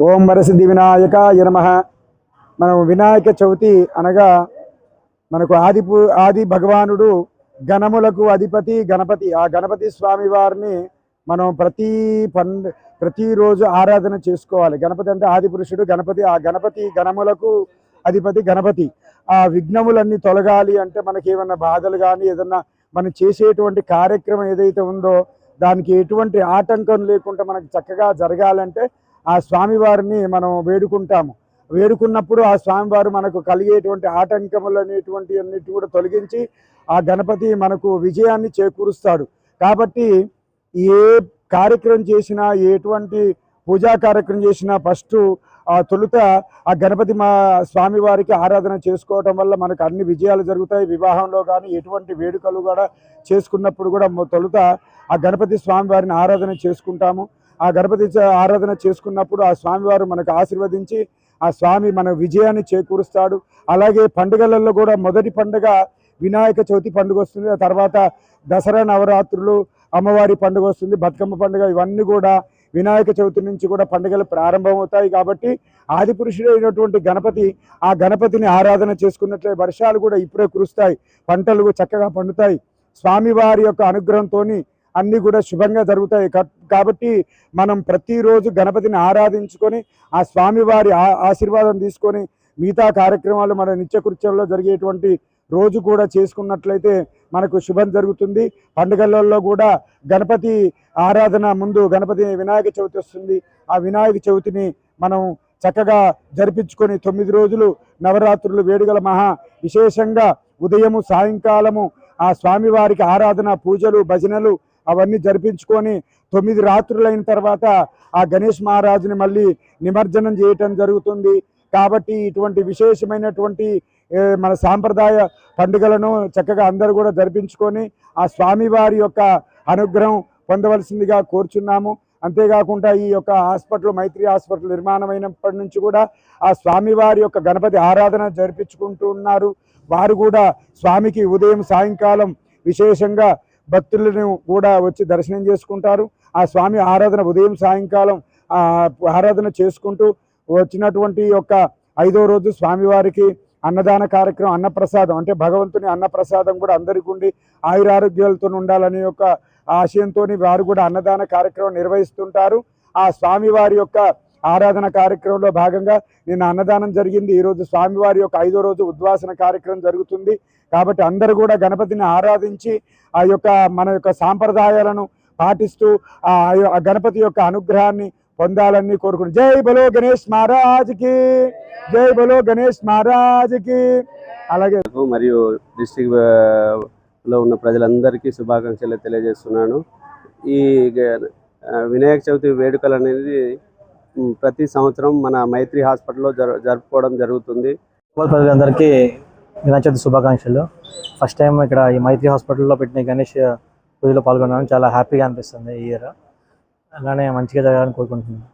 ఓం వరసిద్ధి వినాయక యనమ మనం వినాయక చవితి అనగా మనకు ఆది ఆది భగవానుడు గణములకు అధిపతి గణపతి. ఆ గణపతి స్వామి వారిని మనం ప్రతి పండ్ ప్రతిరోజు ఆరాధన చేసుకోవాలి. గణపతి అంటే ఆది పురుషుడు గణపతి ఆ గణపతి గణములకు అధిపతి గణపతి. ఆ విఘ్నములన్నీ తొలగాలి అంటే మనకి ఏమన్నా బాధలు కానీ ఏదన్నా మనం చేసేటువంటి కార్యక్రమం ఏదైతే ఉందో దానికి ఎటువంటి ఆటంకం లేకుండా మనకు చక్కగా జరగాలంటే ఆ స్వామివారిని మనం వేడుకుంటాము. వేడుకున్నప్పుడు ఆ స్వామివారు మనకు కలిగేటువంటి ఆటంకములు అనేటువంటి అన్నిటి కూడా తొలగించి ఆ గణపతి మనకు విజయాన్ని చేకూరుస్తాడు. కాబట్టి ఏ కార్యక్రమం చేసినా ఎటువంటి పూజా కార్యక్రమం చేసినా ఫస్ట్ ఆ తొలుత ఆ గణపతి మా స్వామివారికి ఆరాధన చేసుకోవటం వల్ల మనకు అన్ని విజయాలు జరుగుతాయి. వివాహంలో కానీ ఎటువంటి వేడుకలు కూడా చేసుకున్నప్పుడు కూడా తొలుత ఆ గణపతి స్వామివారిని ఆరాధన చేసుకుంటాము. ఆ గణపతి ఆరాధన చేసుకున్నప్పుడు ఆ స్వామివారు మనకు ఆశీర్వదించి ఆ స్వామి మన విజయాన్ని చేకూరుస్తాడు. అలాగే పండుగలలో కూడా మొదటి పండుగ వినాయక చవితి పండుగ వస్తుంది. ఆ తర్వాత దసరా నవరాత్రులు అమ్మవారి పండుగ వస్తుంది. బతుకమ్మ పండుగ ఇవన్నీ కూడా వినాయక చవితి నుంచి కూడా పండుగలు ప్రారంభమవుతాయి కాబట్టి ఆది పురుషుడు అయినటువంటి గణపతి ఆ గణపతిని ఆరాధన చేసుకున్నట్లే వర్షాలు కూడా ఇప్పుడే కురుస్తాయి. పంటలు చక్కగా పండుతాయి. స్వామివారి యొక్క అనుగ్రహంతోని అన్నీ కూడా శుభంగా జరుగుతాయి. కాబట్టి మనం ప్రతిరోజు గణపతిని ఆరాధించుకొని ఆ స్వామివారి ఆ- ఆశీర్వాదం తీసుకొని మిగతా కార్యక్రమాలు మన నిత్యకృత్యంలో జరిగేటువంటి రోజు కూడా చేసుకున్నట్లయితే మనకు శుభం జరుగుతుంది. పండుగలలో కూడా గణపతి ఆరాధన ముందు గణపతి వినాయక చవితి వస్తుంది. ఆ వినాయక చవితిని మనం చక్కగా జరిపించుకొని తొమ్మిది రోజులు నవరాత్రులు వేడుకల మహా విశేషంగా ఉదయము సాయంకాలము ఆ స్వామివారికి ఆరాధన పూజలు భజనలు అవన్నీ జరిపించుకొని తొమ్మిది రాత్రులైన తర్వాత ఆ గణేష్ మహారాజుని మళ్ళీ నిమజ్జనం చేయటం జరుగుతుంది. కాబట్టి ఇటువంటి విశేషమైనటువంటి మన సాంప్రదాయ పండుగలను చక్కగా అందరూ కూడా జరిపించుకొని ఆ స్వామివారి యొక్క అనుగ్రహం పొందవలసిందిగా కోరుచున్నాము. అంతేకాకుండా ఈ యొక్క హాస్పిటల్ మైత్రి హాస్పిటల్ నిర్మాణమైనప్పటి నుంచి కూడా ఆ స్వామివారి యొక్క గణపతి ఆరాధన జరిపించుకుంటూ ఉన్నారు. వారు కూడా స్వామికి ఉదయం సాయంకాలం విశేషంగా భక్తులను కూడా వచ్చి దర్శనం చేసుకుంటారు. ఆ స్వామి ఆరాధన ఉదయం సాయంకాలం ఆరాధన చేసుకుంటూ వచ్చినటువంటి యొక్క ఐదో రోజు స్వామివారికి అన్నదాన కార్యక్రమం అన్నప్రసాదం అంటే భగవంతుని అన్నప్రసాదం కూడా అందరికీ ఉండి ఆయురారోగ్యాలతో ఉండాలనే యొక్క ఆశయంతో వారు కూడా అన్నదాన కార్యక్రమం నిర్వహిస్తుంటారు. ఆ స్వామివారి యొక్క ఆరాధన కార్యక్రమంలో భాగంగా నిన్న అన్నదానం జరిగింది. ఈరోజు స్వామివారి యొక్క ఐదో రోజు ఉద్వాసన కార్యక్రమం జరుగుతుంది. కాబట్టి అందరూ కూడా గణపతిని ఆరాధించి ఆ యొక్క మన యొక్క సాంప్రదాయాలను పాటిస్తూ ఆ ఆ గణపతి యొక్క అనుగ్రహాన్ని పొందాలని కోరుకుంటు జై బలో గణేష్ మహారాజ్కి జై బలో గణేష్ మహారాజ్కి. అలాగే మరియు డిస్టిక్లో ఉన్న ప్రజలందరికీ శుభాకాంక్షలు తెలియజేస్తున్నాను. ఈ వినాయక చవితి వేడుకలు అనేది ప్రతి సంవత్సరం మన మైత్రి హాస్పిటల్లో జరు జరుపుకోవడం జరుగుతుంది. ప్రజలందరికీ వినాయక చవితి శుభాకాంక్షలు. ఫస్ట్ టైం ఇక్కడ ఈ మైత్రి హాస్పిటల్లో పెట్టిన గణేష్ పూజలో పాల్గొన్నాను చాలా హ్యాపీగా అనిపిస్తుంది ఈ ఇయర్ అలానే మంచిగా జరగాలని కోరుకుంటున్నాను.